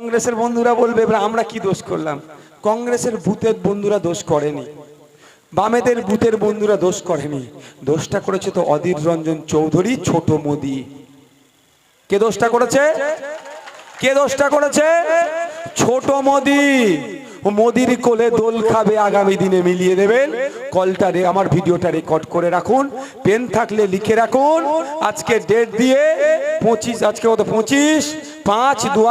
কংগ্রেসের বন্ধুরা বলবে, এবার আমরা কি দোষ করলাম? কংগ্রেসের ভূতের বন্ধুরা দোষ করেনি। বামেদের ভূতের বন্ধুরা দোষ করেনি। দোষটা করেছে তো অধীর রঞ্জন চৌধুরী, ছোট মোদি। কে দোষটা করেছে? কে দোষটা করেছে? ছোট মোদি। মোদির কোলে দোল খাবে আগামী দিনে মিলিয়ে দেবেন। কলটা আমার ভিডিওটা রেকর্ড করে রাখুন। পেন থাকলে লিখে রাখুন। আজকে ডেট দিয়ে পঁচিশ, আজকে কত? পঁচিশ পাঁচ দু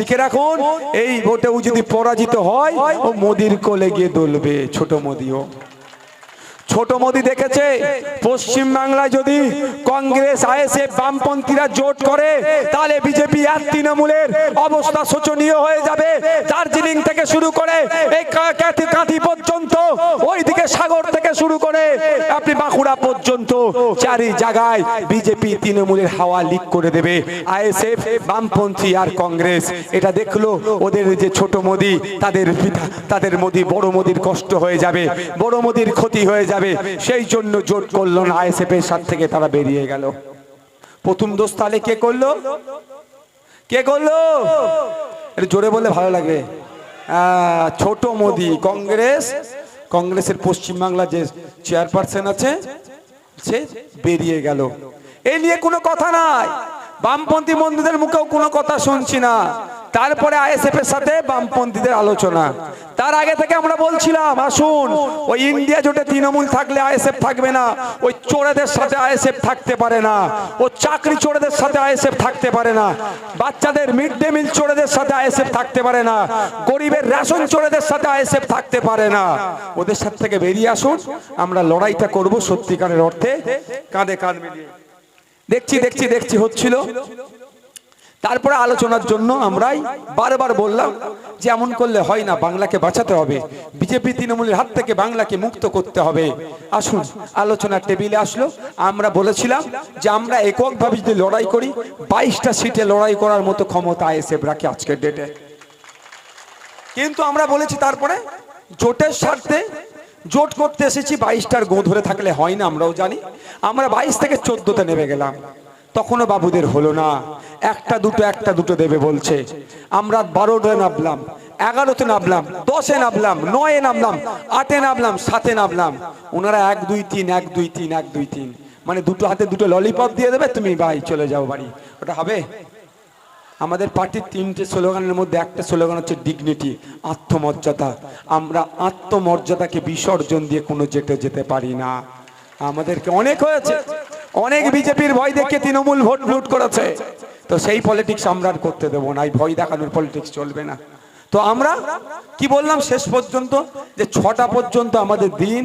লিখে রাখুন। এই ভোটেও যদি পরাজিত হয়, ও মোদির কোলে গিয়ে দোলবে, ছোট মোদিও। ছোট মোদি দেখেছে, পশ্চিম বাংলায় যদি কংগ্রেস, আইএসএফ বামপন্থীরা জোট করে, তাহলে বিজেপি আর তৃণমূলের অবস্থা শোচনীয় হয়ে যাবে। দার্জিলিং থেকে শুরু করে এই কাঁথি পর্যন্ত, ওইদিকে সাগর থেকে শুরু করে আপনি বাঁকুড়া পর্যন্ত চারি জায়গায় বিজেপি তৃণমূলের হাওয়া লিক করে দেবে। আইএসএফ, বামপন্থী আর কংগ্রেস, এটা দেখল ওদের যে ছোট মোদি, তাদের তাদের মোদি, বড় মোদির কষ্ট হয়ে যাবে, বড় মোদির ক্ষতি হয়ে যাবে। সেই জন্য জোট করল না আইএসএফ এর সাথ থেকে তারা বেরিয়ে গেল। প্রথম দোষ তাহলে কে করল? কে করল? একটু জোরে বললে ভালো লাগবে। ছোট মোদি, কংগ্রেস। কংগ্রেসের পশ্চিমবাংলা যে চেয়ারপারসন আছে, সে বেরিয়ে গেল। এই নিয়ে কোনো কথা নাই। বামপন্থী বন্ধুদের মুখেও কোনো কথা শুনছি না। তারপরে আইএসএফ এর সাথে বামপন্থীদের আলোচনা। তার আগে থেকে আমরা বলছিলাম, আসুন, ওই ইন্ডিয়া জোটে তৃণমূল থাকলে আইএসএফ থাকবে না, ওই চোরেদের সাথে আইএসএফ থাকতে পারে না, ও চাকরি চোরেদের সাথে আইএসএফ থাকতে পারে না, বাচ্চাদের মিড ডে মিল চোরেদের সাথে আইএসএফ থাকতে পারে না, গরিবের রেশন চোরেদের সাথে আইএসএফ থাকতে পারে না। ওদের সাথে থেকে বেরিয়ে আসুন, আমরা লড়াইটা করব সত্যিকারের অর্থে, কাঁধে কাঁধ মিলিয়ে। দেখছি দেখছি দেখছি, হচ্ছিল। তারপরে আলোচনার জন্য আমরাই বারবার বললাম যে এমন করলে হয় না, বাংলাকে বাঁচাতে হবে। বিজেপি তৃণমূলের হাত থেকে বাংলাকে মুক্ত করতে হবে। আসুন, আলোচনার টেবিলে আসলো। আমরা বলেছিলাম যে আমরা এককভাবে যদি লড়াই করি, বাইশটা সিটে লড়াই করার মতো ক্ষমতা আইএসএফ রাখে আজকের ডেটে কিন্তু আমরা বলেছি তারপরে জোটের স্বার্থে জোট করতে এসেছি, বাইশটার গো ধরে থাকলে হয় না, আমরাও জানি। আমরা বাইশ থেকে চোদ্দতে নেমে গেলাম। তখনও বাবুদের হলো না। একটা দুটো একটা দুটো দেবে বলছে। আমরা বারোতে নামলাম, এগারোতে নামলাম, দশে নামলাম, নয়ে নামলাম, আটে নামলাম, সাতে নামলাম। ওনারা এক, দুই, তিন, এক, দুই, তিন, এক, দুই, তিন। মানে দুটো হাতে দুটো ললিপপ দিয়ে দেবে, তুমি ভাই চলে যাও বাড়ি। ওটা হবে? আমাদের পার্টির তিনটে স্লোগানের মধ্যে একটা স্লোগান হচ্ছে ডিগনিটি আত্মমর্যাদা। আমরা আত্মমর্যাদাকে বিসর্জন দিয়ে কোনো যেতে যেতে পারি না। আমাদেরকে অনেক হয়েছে। অনেক বিজেপির ভয় দেখে তৃণমূল ভোট লুট করেছে। তো সেই পলিটিক্স আমরা আর করতে দেবো না, এই ভয় দেখানোর পলিটিক্স চলবে না। তো আমরা কি বললাম শেষ পর্যন্ত? যে ছটা পর্যন্ত আমাদের দিন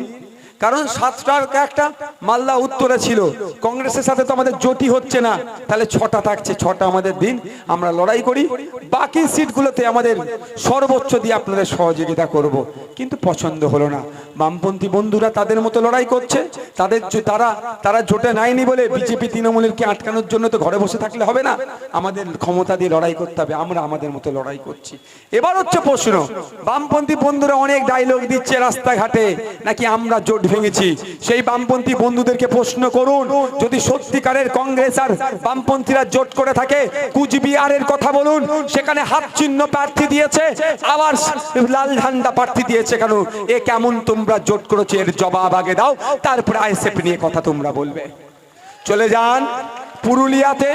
কারণ সাতটার একটা মাল্লা উত্তরে ছিল। কংগ্রেসের সাথে তো আমাদের জোটি হচ্ছে না। তাহলে ছটা থাকছে, ছটা আমাদের দিন। আমরা লড়াই করি। বাকি সিটগুলোতে আমাদের সর্বোচ্চ দিয়ে আপনাদের সহযোগিতা করব। কিন্তু পছন্দ হলো না। বামপন্থী বন্ধুরা তাদের মতো লড়াই করছে। তাদের তারা তারা জোটে নাইনি বলে বিজেপি তৃণমূলেরকে আটকানোর জন্য তো ঘরে বসে থাকলে হবে না। আমাদের ক্ষমতা দিয়ে লড়াই করতে হবে। আমরা আমাদের মতো লড়াই করছি। এবার হচ্ছে প্রশ্ন। বামপন্থী বন্ধুরা অনেক ডায়লগ দিচ্ছে রাস্তাঘাটে। নাকি আমরা জোট ভেঙেছি। সেই বামপন্থী বন্ধুদেরকে প্রশ্ন করুন, যদি সত্যিকারের কংগ্রেস আর বামপন্থীরা জোট করে থাকে, কুচবিহারের কথা বলুন, সেখানে হাত চিহ্ন প্রার্থী দিয়েছে, আবার লাল ঝান্ডা প্রার্থী দিয়েছে কেন? এ কেমন তোমরা জোট করেছে? এর জবাব আগে দাও, তারপরে আইএসএফ নিয়ে কথা তোমরা বলবে। চলে যান। পুরুলিয়াতে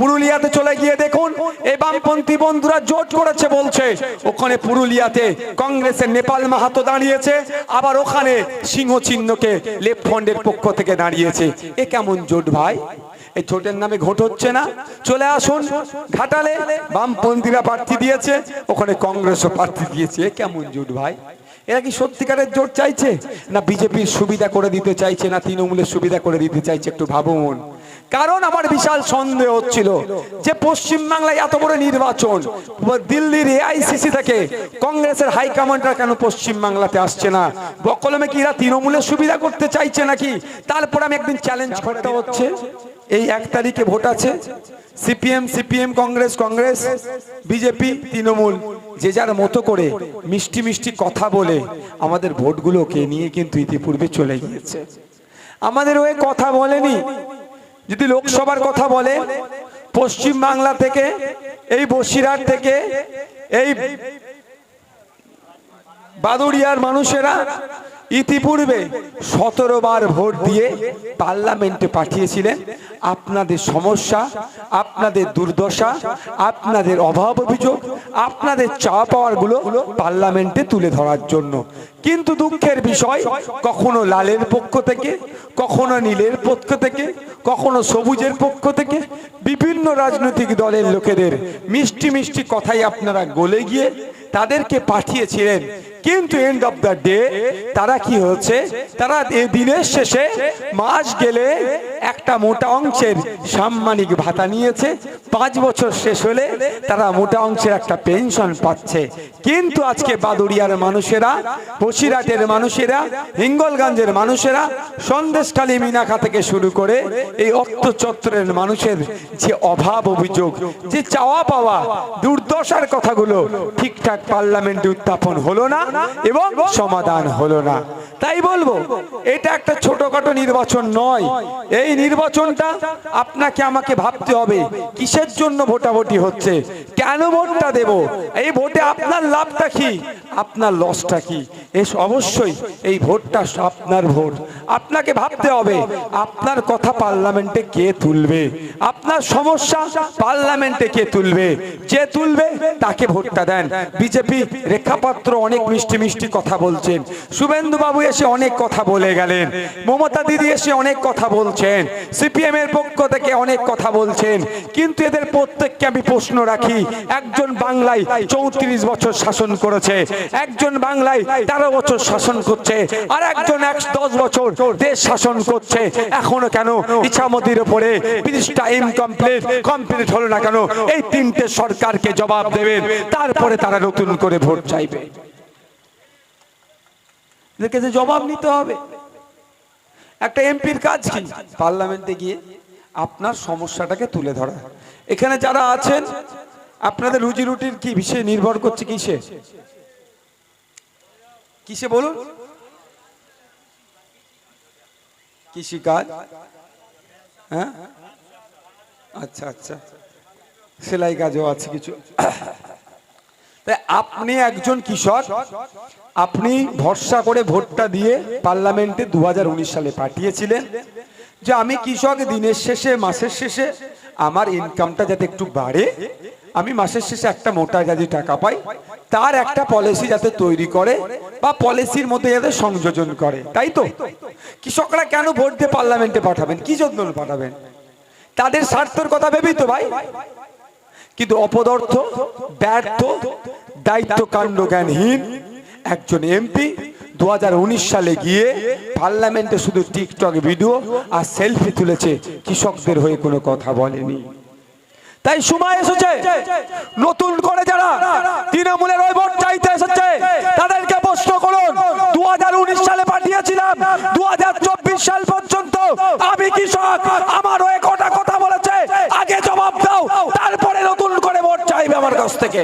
পুরুলিয়াতে চলে গিয়ে দেখুন এই বামপন্থী বন্ধুরা জোট করেছে বলছে। ওখানে পুরুলিয়াতে কংগ্রেসের নেপাল মাহাতো দাঁড়িয়েছে, আবার ওখানে সিংহ চিহ্নকে লেফট ফ্রন্টের পক্ষ থেকে দাঁড়িয়েছে। এ কেমন জোট ভাই? এই জোটের নামে ঘোট হচ্ছে না। চলে আসুন, ঘাটালে বামপন্থীরা প্রার্থী দিয়েছে, ওখানে কংগ্রেসও প্রার্থী দিয়েছে। কেমন জোট ভাই? এরা কি সত্যিকারের জোট চাইছে? না বিজেপির সুবিধা করে দিতে চাইছে, না তৃণমূলের সুবিধা করে দিতে চাইছে, একটু ভাবুন। কারণ আমার বিশাল সন্দেহ হচ্ছিল যে পশ্চিম বাংলায় এত বড় নির্বাচন দিল্লির এআইসিসি থেকে কংগ্রেসের হাইকমান্ডরা কেন পশ্চিম বাংলাতে আসছে না? বকলমে কি এরা তৃণমূলের সুবিধা করতে চাইছে নাকি? তারপর আমি একদিন চ্যালেঞ্জ করতে হচ্ছে। এই এক তারিখে ভোট আছে। CPM CPM Congress Congress BJP Trinamool, যে যার মতো করে মিষ্টি মিষ্টি কথা বলে আমাদের ভোটগুলোকে নিয়ে কিন্তু ইতিপূর্বে চলে গিয়েছে। আমাদের ওই কথা বলেনি। যদি লোকসভার কথা বলে পশ্চিম বাংলা থেকে এই বসিরহাট থেকে এই বাদুড়িয়ার মানুষেরা ইতিপূর্বে সতেরো বার ভোট দিয়ে পার্লামেন্টে পাঠিয়েছিলেন। আপনাদের সমস্যা, আপনাদের দুর্দশা, আপনাদের অভাব অভিযোগ, আপনাদের চা পাওয়ারগুলো পার্লামেন্টে তুলে ধরার জন্য। কিন্তু দুঃখের বিষয়, কখনো লালের পক্ষ থেকে, কখনো নীলের পক্ষ থেকে, কখনো সবুজের পক্ষ থেকে, বিভিন্ন রাজনৈতিক দলের লোকেদের মিষ্টি মিষ্টি কথাই আপনারা গলে গিয়ে তাদেরকে পাঠিয়েছিলেন। কিন্তু এন্ড অফ দ্য ডে তারা কি হচ্ছে তারা এ দিনের শেষে মাস গেলে একটা মোটা অংশের সাম্মানিক ভাতা নিয়েছে। পাঁচ বছর শেষ হলে তারা মোটা অংশের একটা পেনশন পাচ্ছে। কিন্তু আজকে বাদুড়িয়ার মানুষেরা, বসিরহাটের মানুষেরা, হিঙ্গলগঞ্জের মানুষেরা, সন্দেশখালী মিনাখা থেকে শুরু করে এই অর্থচত্রের মানুষের যে অভাব অভিযোগ, যে চাওয়া পাওয়া, দুর্দশার কথাগুলো ঠিকঠাক পার্লামেন্টে উত্থাপন হলো না। এবং সমাধান হলো না। তাই বলব, এটা একটা ছোটখাটো নির্বাচন নয়। এই নির্বাচনটা আপনাকে আমাকে ভাবতে হবে, কিসের জন্য ভোটাভুটি হচ্ছে? কেন ভোটটা দেব? এই ভোটে আপনার লাভটা কি? আপনার লসটা কি? এস, অবশ্যই এই ভোটটা আপনার ভোট। আপনাকে ভাবতে হবে, আপনার কথা পার্লামেন্টে কে তুলবে? আপনার সমস্যা পার্লামেন্টে কে তুলবে? যে তুলবে, তাকে ভোটটা দেন। বিজেপি রেখাপাত্র অনেক মিষ্টি মিষ্টি কথা বলছেন। শুভেন্দু বাবু এসে অনেক কথা বলে গেলেন। মমতা দিদি এসে অনেক কথা বলছেন। সিপিএম এর পক্ষ থেকে অনেক কথা বলছেন। কিন্তু এদের প্রত্যেককে আমি প্রশ্ন রাখি, একজন বাংলায় চৌত্রিশ বছর শাসন করেছে, একজন বাংলায় তেরো বছর শাসন করছে, আর একজন এক দশ বছর দেশ শাসন করছে। এখনও কেন ইছামতির উপরে তিরিশটা ইনকমপ্লিট কমপ্লিট হলো না কেন? এই তিনটে সরকারকে জবাব দেবেন, তারপরে তারা নতুন করে ভোট চাইবে। জবাব নিতে হবে। একটা এমপির কাজ কি? পার্লামেন্টে গিয়ে আপনার সমস্যাটাকে তুলে ধরা। এখানে যারা আছেন, আপনাদের রুজি রুটির কি বিষয়ে নির্ভর করছে কিসে? কিসে বলুন? কৃষিকাজ। হ্যাঁ? আচ্ছা আচ্ছা। সেলাই কাজও আছে কিছু। আপনি একজন কৃষক, আপনি ভরসা করে ভোটটা দিয়ে পার্লামেন্টে দু হাজার উনিশ সালে পাঠিয়েছিলেন যে আমি কৃষক, দিনের শেষে, মাসের শেষে আমার ইনকামটা যাতে একটু বাড়ে, আমি মাসের শেষে একটা মোটা যাতে টাকা পাই, তার একটা পলিসি যাতে তৈরি করে বা পলিসির মধ্যে যাতে সংযোজন করে, তাই তো? কৃষকরা কেন ভোট দিয়ে পার্লামেন্টে পাঠাবেন? কি জন্য পাঠাবেন? তাদের স্বার্থের কথা ভেবেই তো ভাই। কিন্তু অপদার্থ, ব্যর্থ দায়িত্ব কাণ্ড জ্ঞানহীন একজন এমপি দু সালে গিয়ে পার্লামেন্টে শুধু টিকটক ভিডিও আর সেলফি তুলেছে, কৃষকদের হয়ে কোনো কথা বলেনি। তাই সময় এসেছে, নতুন করে যারা তৃণমূলের ওই ভোট চাইতে এসেছে, তাদেরকে প্রশ্ন করুন দু হাজার উনিশ সালে পাঠিয়েছিলাম দু হাজার চব্বিশ সাল পর্যন্ত আমি কৃষক আমার ওই কটা কথা বলেছে আগে জবাব দাও তারপরে নতুন করে ভোট চাইবে আমার কাছ থেকে।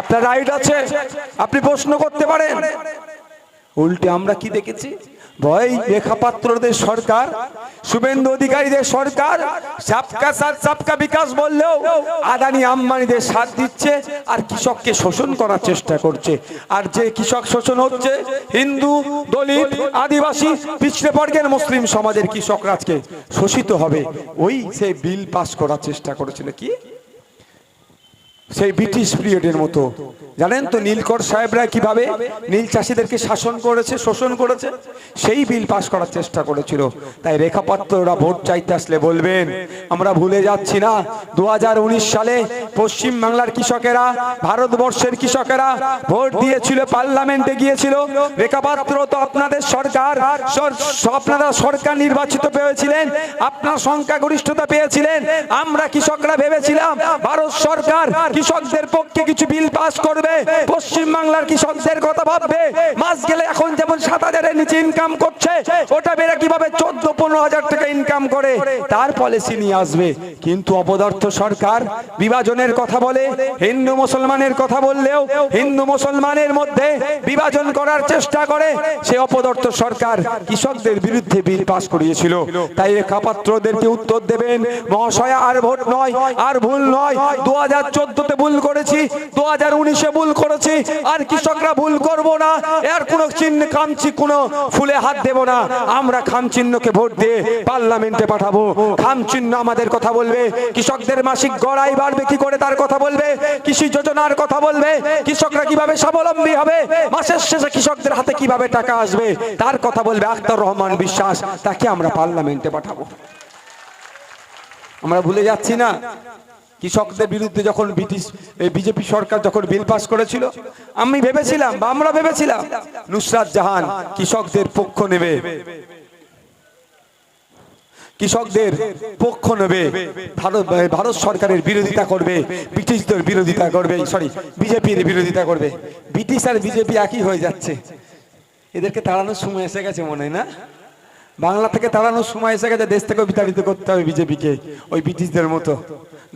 আপনার রাইট আছে? আপনি প্রশ্ন করতে পারেন। উল্টে আমরা কি দেখেছি? ভয় রেখাপাত্রদের সরকার, শুভেন্দু অধিকারীদের সরকার সাবকা সাথ সাবকা বিকাশ বললেও আদানি আম্বানিদের সাথ দিচ্ছে আর কৃষককে শোষণ করার চেষ্টা করছে। আর যে কৃষক শোষণ হচ্ছে, হিন্দু, দলিত, আদিবাসী, পিছড়ে বর্গের মুসলিম সমাজের কৃষকরা আজকে শোষিত হবে। ওই সে বিল পাস করার চেষ্টা করেছিল কি? সেই ব্রিটিশ পিরিয়ডের মতো। জানেন তো নীলকর সাহেবরা কীভাবে নীল চাষিদেরকে শাসন করেছে, শোষণ করেছে? সেই বিল পাস করার চেষ্টা করেছিল। তাই রেখাপাত্ররা ভোট চাইতে আসলে বলবেন, আমরা ভুলে যাচ্ছি না দু হাজার উনিশ সালে পশ্চিম বাংলার কৃষকেরা, ভারতবর্ষের কৃষকেরা ভোট দিয়েছিল, পার্লামেন্টে গিয়েছিল। রেখাপাত্র তো আপনাদের সরকার, সর- আপনারা সরকার নির্বাচিত পেয়েছিলেন, আপনার সংখ্যাগরিষ্ঠতা পেয়েছিলেন, আমরা কৃষকরা ভেবেছিলাম, ভারত সরকার কৃষকদের পক্ষে কিছু বিল পাস করবে। পশ্চিম বাংলার কৃষকদের কথা ভাববে। মাস গেলে এখন যেমন সাত হাজারের নিচে ইনকাম করছে, ওটা বেড়ে কীভাবে চোদ্দ, পনেরো হাজার টাকা ইনকাম করে? তার পলিসি নিয়ে আসবে। কিন্তু অপদার্থ সরকার বিভাজনের কথা বলে, হিন্দু মুসলমানের কথা বললেও হিন্দু মুসলমানের মধ্যে বিভাজন করার চেষ্টা করে। সে অপদার্থ সরকার কৃষকদের বিরুদ্ধে বিল পাস করিয়েছিল। তাই খাপাত্রদেরকে উত্তর দেবেন, মহাশয়, আর ভোট নয়, আর ভুল নয়। দু হাজার চোদ্দতে ভুল করেছি, দু হাজার উনিশে ভুল করেছি, আর কৃষকরা ভুল করব না। এর কোনো চিহ্ন, খামচি কোনো ফুলে হাত দেব না। আমরা খাম চিহ্নকে ভোট দিয়ে পার্লামেন্টে পাঠাবো। খাম চিহ্ন আমাদের কথা বলবে। কৃষকদের মাসিক গড়াই বাড়বে, কি করে তার কথা বলবে? কৃষি যোজনার কথা বলবে। কৃষকরা কীভাবে স্বাবলম্বী হবে? মাসের শেষে কৃষকদের হাতে কীভাবে টাকা আসবে? তার কথা বলবে আখতার রহমান বিশ্বাস। তাকে আমরা পার্লামেন্টে পাঠাবো। আমরা ভুলে যাচ্ছি না। কৃষকদের বিরুদ্ধে যখন ব্রিটিশ বিজেপি সরকার যখন বিল পাস করেছিল, আমি ভেবেছিলাম, বা আমরা ভেবেছিলাম, নুসরাত জাহান কৃষকদের পক্ষ নেবে। কৃষকদের পক্ষ নেবে। ভারত ভারত সরকারের বিরোধিতা করবে, ব্রিটিশদের বিরোধিতা করবে সরি বিজেপির বিরোধিতা করবে। ব্রিটিশ আর বিজেপি একই হয়ে যাচ্ছে। এদেরকে তাড়ানোর সময় এসে গেছে মনে হয় না? বাংলা থেকে তাড়ানোর সময় এসে গেছে, দেশ থেকে বিতাড়িত করতে হবে বিজেপিকে, ওই ব্রিটিশদের মতো।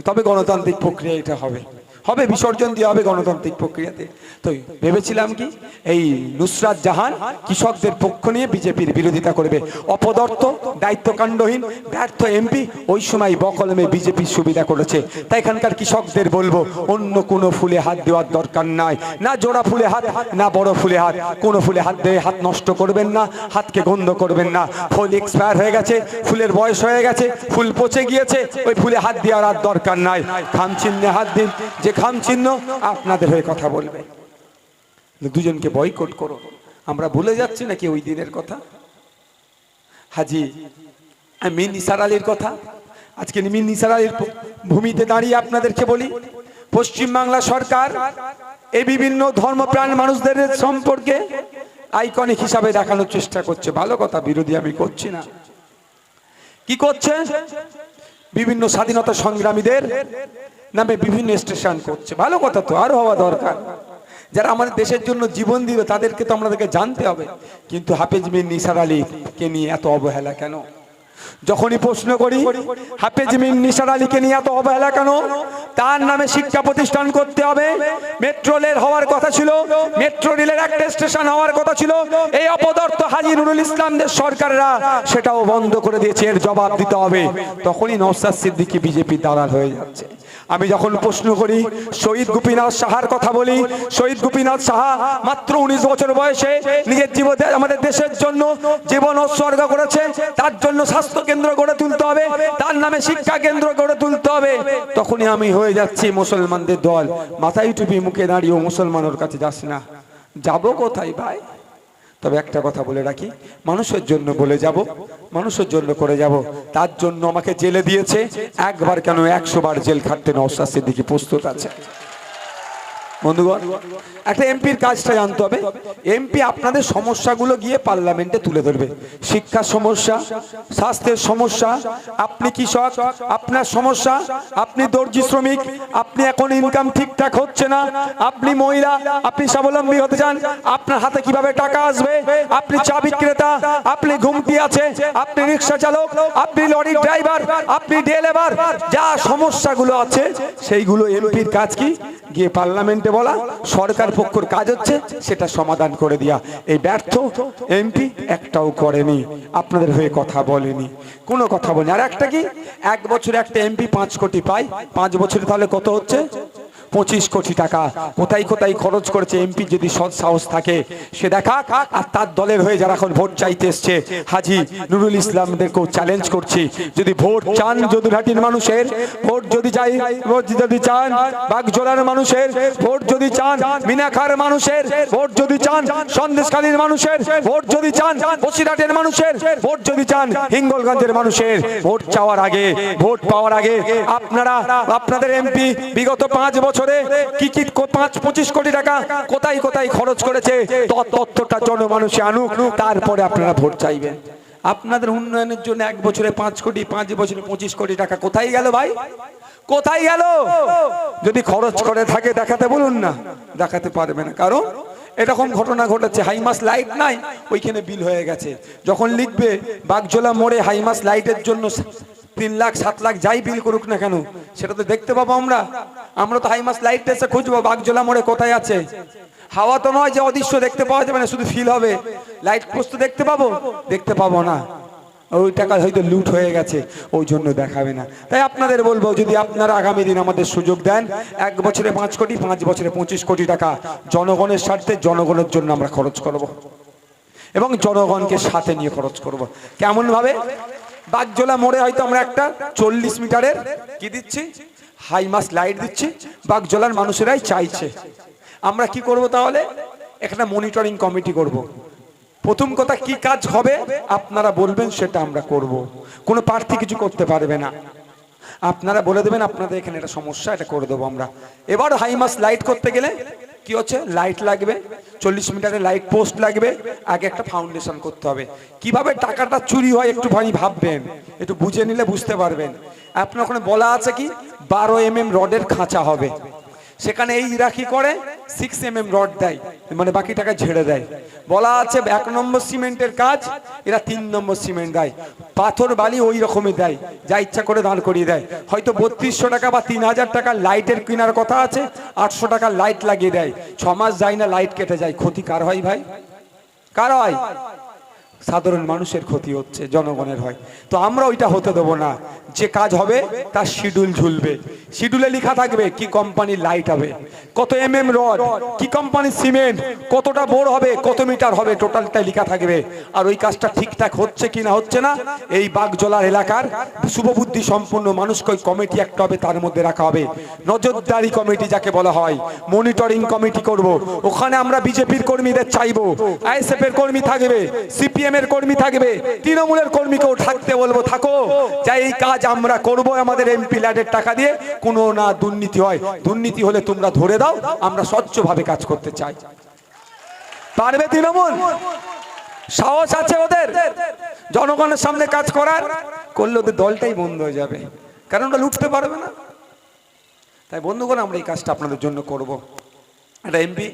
তবে গণতান্ত্রিক প্রক্রিয়া এটা হবে। হবে বিসর্জন দিয়ে হবে গণতান্ত্রিক প্রক্রিয়াতে। তো ভেবেছিলাম কি, এই নুসরাত জাহান কৃষকদের পক্ষ নিয়ে বিজেপির বিরোধিতা করবে। অপদর্থ, দায়িত্বকাণ্ডহীন, ব্যর্থ এমপি ওই সময় বকলমে বিজেপির সুবিধা করেছে। তাই এখানকার কৃষকদের বলব, অন্য কোনো ফুলে হাত দেওয়ার দরকার নাই। না জোড়া ফুলে হাত, না বড় ফুলে হাত। কোনো ফুলে হাত দিয়ে হাত নষ্ট করবেন না, হাতকে গন্ধ করবেন না। ফুল এক্সপায়ার হয়ে গেছে, ফুলের বয়স হয়ে গেছে, ফুল পচে গিয়েছে, ওই ফুলে হাত দেওয়ার আর দরকার নাই। খাম চিহ্নে হাত দিন, যে খাম চিহ্ন আপনাদের হয়ে কথা বলবে। দুজনকে বয়কট করো। আমরা ভুলে যাচ্ছি নাকি ওই দিনের কথা? হাজি মিন নিসার আলীর কথা। আজকে মিন নিসার আলীর ভূমিতে দাঁড়িয়ে আপনাদেরকে বলি পশ্চিমবাংলা সরকার এই বিভিন্ন ধর্মপ্রাণ মানুষদের সম্পর্কে আইকনিক হিসাবে দেখানোর চেষ্টা করছে। ভালো কথা, বিরোধী আমি করছি না। কি করছে? বিভিন্ন স্বাধীনতা সংগ্রামীদের নামে বিভিন্ন স্টেশন করছে। ভালো কথা তো, আরও হওয়া দরকার। যারা আমাদের দেশের জন্য জীবন দিবে, তাদেরকে তো আমাদেরকে জানতে হবে। কিন্তু হাফেজ মিন নিসার আলীকে নিয়ে এত অবহেলা কেন? যখনই প্রশ্ন করি, হাফেজ মিন নিসার আলীকে নিয়ে এত অবহেলা কেন? তার নামে শিক্ষা প্রতিষ্ঠান করতে হবে। মেট্রো রেল হওয়ার কথা ছিল, মেট্রো রেলের একটা স্টেশন হওয়ার কথা ছিল। এই অপদার্থ হাজি নুরুল ইসলামদের সরকাররা সেটাও বন্ধ করে দিয়েছে, এর জবাব দিতে হবে। তখনই নওসাদ সিদ্দিকী বিজেপি দালাল হয়ে যাচ্ছে। আমি যখন প্রশ্ন করি, শহীদ গোপীনাথ সাহার কথা বলি, শহীদ গোপীনাথ সাহা মাত্র উনিশ বছর বয়সে নিজের জীবন আমাদের দেশের জন্য জীবন উৎসর্গ করেছে। তার জন্য স্বাস্থ্য কেন্দ্র গড়ে তুলতে হবে, তার নামে শিক্ষা কেন্দ্র গড়ে তুলতে হবে। তখনই আমি হয়ে যাচ্ছি মুসলমানদের দল। মাথায় টুপি, মুখে দাঁড়িয়ে মুসলমানের কাছে যাস না। যাব কোথায় ভাই? তবে একটা কথা বলে রাখি, মানুষের জন্য বলে যাব, মানুষের জন্য করে যাব, তার জন্য আমাকে জেলে দিয়েছে, একবার কেন একশো বার জেল খাটতে নওসাদ দিকে প্রস্তুত আছে বন্ধুগণ, একটা এমপির কাজটা জানতে হবে। এমপি আপনাদের সমস্যাগুলো গিয়ে পার্লামেন্টে তুলে ধরবে। শিক্ষার সমস্যা, স্বাস্থ্যের সমস্যা, আপনি কৃষক, আপনার সমস্যা, আপনি দর্জি শ্রমিক, আপনি এখন ইনকাম ঠিকঠাক হচ্ছে না, আপনি মহিলা, আপনি স্বাবলম্বী হতে চান, আপনার হাতে কীভাবে টাকা আসবে, আপনি চা বিক্রেতা, আপনি ঘুমটি আছে, আপনি রিক্সা চালক, আপনি লরির ড্রাইভার, আপনি ডেলেভার, যা সমস্যাগুলো আছে, সেইগুলো এমপির কাজ কি? গিয়ে পার্লামেন্টে বলা, সরকার পক্ষর কাজ হচ্ছে সেটা সমাধান করে দিয়া। এই ব্যর্থ এমপি একটাও করেনি, আপনাদের হয়ে কথা বলেনি। কোনো কথা বলেনি। আর একটা কি? এক বছরে একটা এমপি পাঁচ কোটি পায়, পাঁচ বছরে তাহলে কত হচ্ছে? পঁচিশ কোটি টাকা। কোথায় কোথায় খরচ করেছে এমপি যদি সৎ সাহস থাকে, সে দেখা আর তার দলের হয়ে যারা এখন ভোট চাইতে এসছে, হাজি নুরুল ইসলামদেরকেও চ্যালেঞ্জ করছি। যদি ভোট চান যদুরহাটির মানুষের, ভোট যদি চাই ভোট যদি চান বাগজোলার মানুষের, ভোট যদি চান মিনাখার মানুষের, ভোট যদি চান সন্দেশকালীর মানুষের, ভোট যদি চান বসিরহাটের মানুষের, ভোট যদি চান হিঙ্গলগঞ্জের মানুষের, ভোট চাওয়ার আগে, ভোট পাওয়ার আগে আপনারা, আপনাদের এমপি বিগত পাঁচ বছরে কি কি পাঁচ পঁচিশ কোটি টাকা কোথায় কোথায় খরচ করেছে তথ্যটা জনমানুষে আনুক, তারপরে আপনারা ভোট চাইবেন। আপনাদের উন্নয়নের জন্য এক বছরে পাঁচ কোটি, পাঁচ বছরে পঁচিশ কোটি টাকা কোথায় গেল ভাই? কোথায় গেল? যদি খরচ করে থাকে, দেখাতে বলুন না, দেখাতে পারবে না। কারণ এরকম ঘটনা ঘটেছে, হাইমাস লাইট নাই, ওইখানে বিল হয়ে গেছে। যখন লিখবে, বাগজোলা মোড়ে হাইমাস লাইটের জন্য তিন লাখ, সাত লাখ যাই বিল করুক না কেন, সেটা তো দেখতে পাবো আমরা। আমরা তো হাইমাস লাইট এসে খুঁজবো বাগজোলা মোড়ে কোথায় আছে। হাওয়া তো নয় যে অদৃশ্য দেখতে পাওয়া যাবে না, শুধু ফিল হবে। লাইট পোস্ট দেখতে পাবো? দেখতে পাবো না। ওই টাকা হয়তো লুট হয়ে গেছে, ওই জন্য দেখাবে না। তাই আপনাদের বলব, যদি আপনারা আগামী দিন আমাদের সুযোগ দেন, এক বছরে পাঁচ কোটি, পাঁচ বছরে পঁচিশ কোটি টাকা জনগণের স্বার্থে জনগণের জন্য আমরা খরচ করব। এবং জনগণকে সাথে নিয়ে খরচ করব। কেমন ভাবে বাগজোলা মোড়ে হয়তো আমরা একটা চল্লিশ মিটারের কি দিচ্ছি? হাই মাস লাইট দিচ্ছি। বাগজোলার মানুষেরাই চাইছে। আমরা কি করব তাহলে? একটা মনিটরিং কমিটি করব। প্রথম কথা, কি কাজ হবে? আপনারা বলবেন, সেটা আমরা করব। কোনো প্রার্থী কিছু করতে পারবে না। আপনারা বলে দেবেন, আপনাদের এখানে একটা সমস্যা, এটা করে দেবো আমরা। এবার হাইমাস লাইট করতে গেলে কি হচ্ছে? লাইট লাগবে। চল্লিশ মিটারের লাইট পোস্ট লাগবে। আগে একটা ফাউন্ডেশন করতে হবে। কীভাবে টাকাটা চুরি হয় একটু ভাই ভাববেন। একটু বুঝে নিলে বুঝতে পারবেন। আপনার ওখানে বলা আছে কি? বারো এম এম রডের খাঁচা হবে। সেখানে এই রাখি করে? সিক্স এম এম রড দেয় মানে বাকি টাকা ঝেড়ে দেয়। বলা আছে এক নম্বর সিমেন্টের কাজ, এরা তিন নম্বর সিমেন্ট দেয়। পাথর বালি ওই রকমই দেয়, যা ইচ্ছা করে দাঁড় করিয়ে দেয়। হয়তো বত্রিশশো টাকা বা তিন হাজার টাকা লাইটের কেনার কথা আছে, আটশো টাকা লাইট লাগিয়ে দেয়। ছ মাস যায় না লাইট কেটে যায়। ক্ষতি কার হয় ভাই? কার হয়? সাধারণ মানুষের ক্ষতি হচ্ছে, জনগণের হয়। তো আমরা ওইটা হতে দেবো না। যে কাজ হবে, তার শিডিউল ঝুলবে। শিডিউলে লেখা থাকবে, কি কোম্পানির লাইট হবে, কত এম এম রড, কি কোম্পানির সিমেন্ট কতটা বোর হবে, কত মিটার হবে টোটালটা লেখা থাকবে। আর ওই কাজটা ঠিকঠাক হচ্ছে কি না হচ্ছে না, এই বাগজলার এলাকার শুভবুদ্ধি সম্পন্ন মানুষকে কমিটি একটা হবে, তার মধ্যে রাখা হবে। নজরদারি কমিটি যাকে বলা হয় মনিটরিং কমিটি করব। ওখানে আমরা বিজেপির কর্মীদের চাইব আইএসএফ এর কর্মী থাকবে সিপিএম এর কর্মী থাকবে, তৃণমূলের কর্মীকেও থাকতে বলব, থাকো। যা এই কাজ আমরা করব আমাদের এমপি ল্যাডের টাকা দিয়ে, কোনো না দুর্নীতি হয়। দুর্নীতি হলে তোমরা ধরে দাও, আমরা স্বচ্ছভাবে কাজ করতে চাই। পারবে তৃণমূল? সাহস আছে ওদের? জনগণের সামনে কাজ করার? করলে ওদের দলটাই বন্ধ হয়ে যাবে। কারণ ওরা লুটতে পারবে না। তাই বন্ধুগণ, আমরা এই কাজটা আপনাদের জন্য করব। একটা এমপি